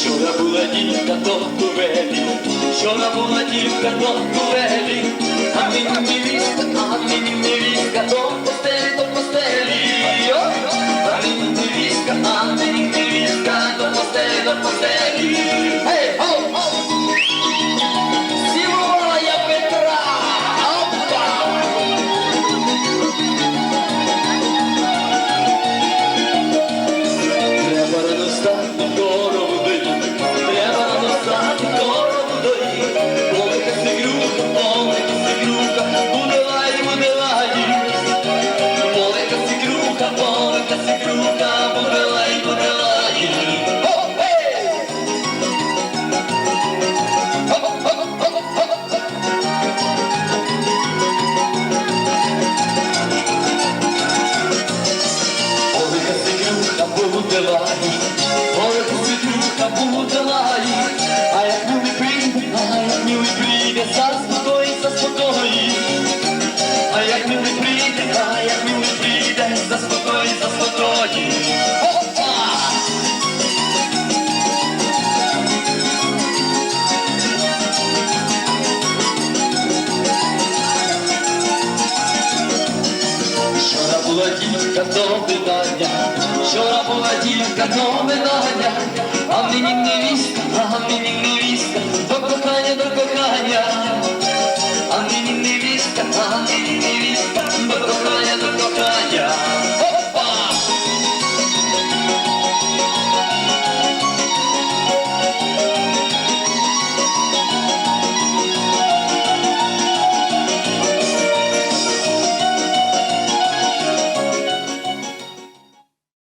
Вчора була дівка до кувелі, вчора була дівка до кувелі, а мені невістка, а мені невістка до постелі, до постелі. А мені невістка, а мені невістка до постелі, до постелі. Буде лай. Велика сигрюка, буде лай. А як милий прийде, а як милий прийде, заспокоїть, заспокоїть. А як милий прийде, а як милий прийде, заспокоїть. Опа! Вчора була дівка до Dieta come vada, a menino vista, a menino vista, tocca